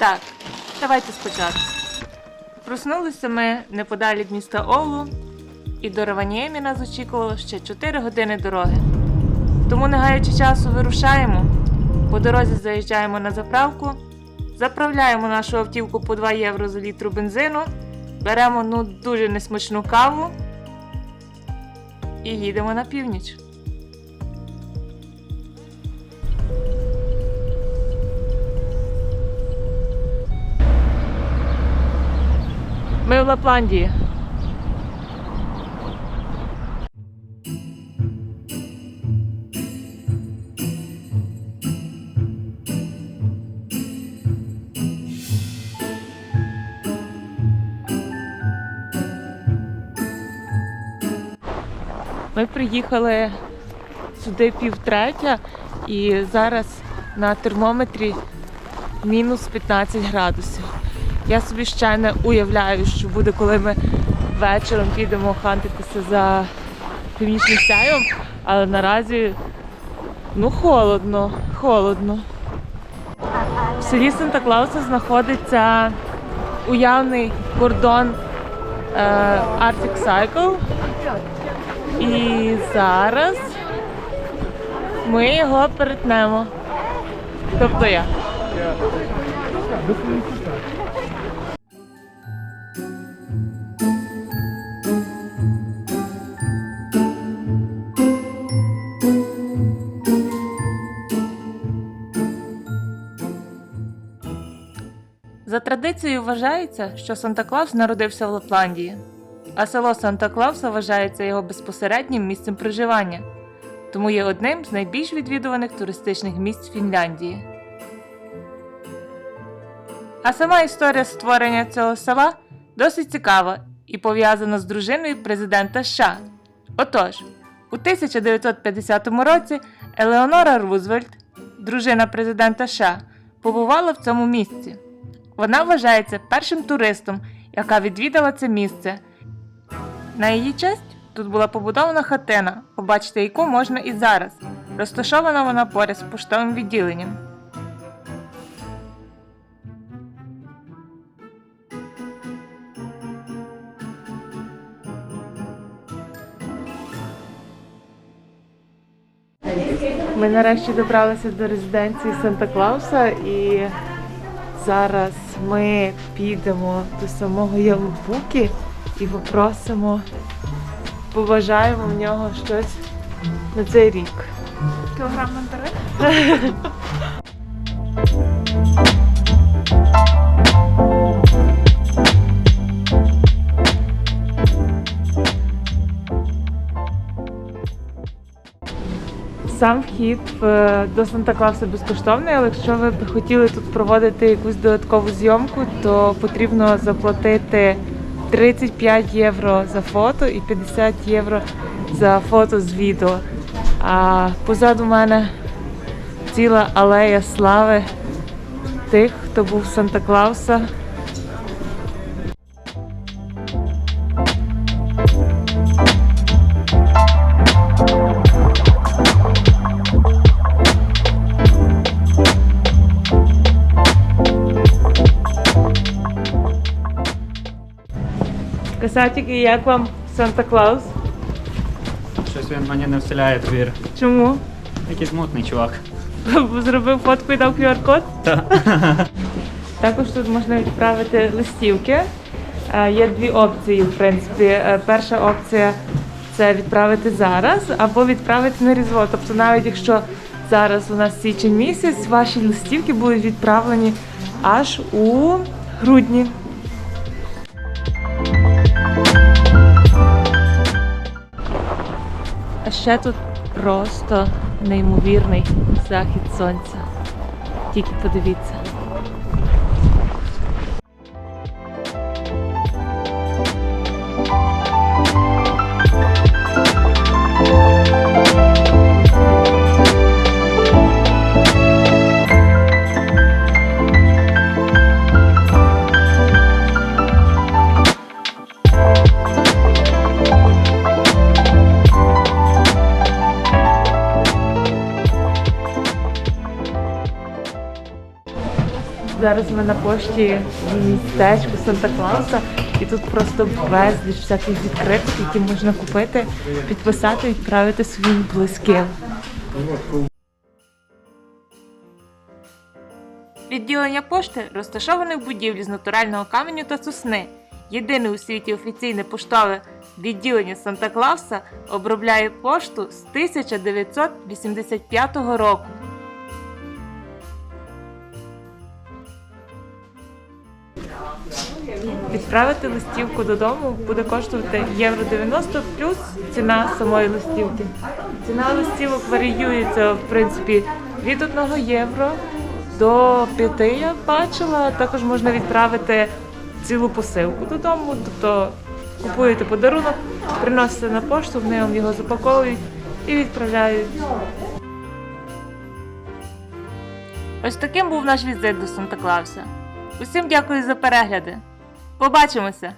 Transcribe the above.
Так, давайте спочатку. Проснулися ми неподалік від міста Оулу, і до Раваніємі нас очікувало ще 4 години дороги. Тому, не гаючи часу, вирушаємо. По дорозі заїжджаємо на заправку, заправляємо нашу автівку по 2 євро за літру бензину, беремо ну дуже несмачну каву і їдемо на північ. Ми в Лапландії. Ми приїхали сюди півтретя і зараз на термометрі мінус 15 градусів. Я собі ще не уявляю, що буде, коли ми вечором підемо хантитися за північним сяєм, але наразі ну холодно, холодно. В селі Санта-Клауса знаходиться уявний кордон е, Arctic Cycle. І зараз ми його перетнемо. Тобто я. За традицією вважається, що Санта-Клаус народився в Лапландії, а село Санта-Клауса вважається його безпосереднім місцем проживання, тому є одним з найбільш відвідуваних туристичних місць Фінляндії. А сама історія створення цього села досить цікава і пов'язана з дружиною президента США. Отож, у 1950 році Елеонора Рузвельт, дружина президента США, побувала в цьому місці. Вона вважається першим туристом, яка відвідала це місце. На її честь тут була побудована хатина, побачити яку можна і зараз. Розташована вона поряд з поштовим відділенням. Ми нарешті добралися до резиденції Санта-Клауса і зараз ми підемо до самого Ялубуки і попросимо, побажаємо в нього щось на цей рік. Кілограм мандарин? Сам вхід е, до Санта-Клауса безкоштовний, але якщо ви б хотіли тут проводити якусь додаткову зйомку, то потрібно заплатити 35 євро за фото і 50 євро за фото з відео. А позаду мене ціла алея слави тих, хто був Санта-Клауса. Касатики, як вам Санта-Клаус? Щось він мені не вселяє двір. Чому? Якийсь мутний чувак. Зробив фотку і дав QR-код? Та. Також тут можна відправити листівки. Е, Є дві опції, в принципі. Е, Перша опція це відправити зараз або відправити на різдво. Тобто, навіть якщо зараз у нас січень місяць, ваші листівки будуть відправлені аж у грудні. Ще тут просто неймовірний захід сонця. Тільки подивіться. Ми на пошті в містечку Санта-Клауса, і тут просто безліч всяких відкриток, які можна купити, підписати, відправити своїм близьким. Відділення пошти розташоване в будівлі з натурального каменю та сосни. Єдине у світі офіційне поштове відділення Санта-Клауса обробляє пошту з 1985 року. Відправити листівку додому буде коштувати євро 90 плюс ціна самої листівки. Ціна листівок варіюється в принципі від 1 євро до 5 я бачила. Також можна відправити цілу посилку додому. Тобто купуєте подарунок, приносите на пошту, вони вам його запаковують і відправляють. Ось таким був наш візит до Санта-Клауса. Усім дякую за перегляди. Побачимося!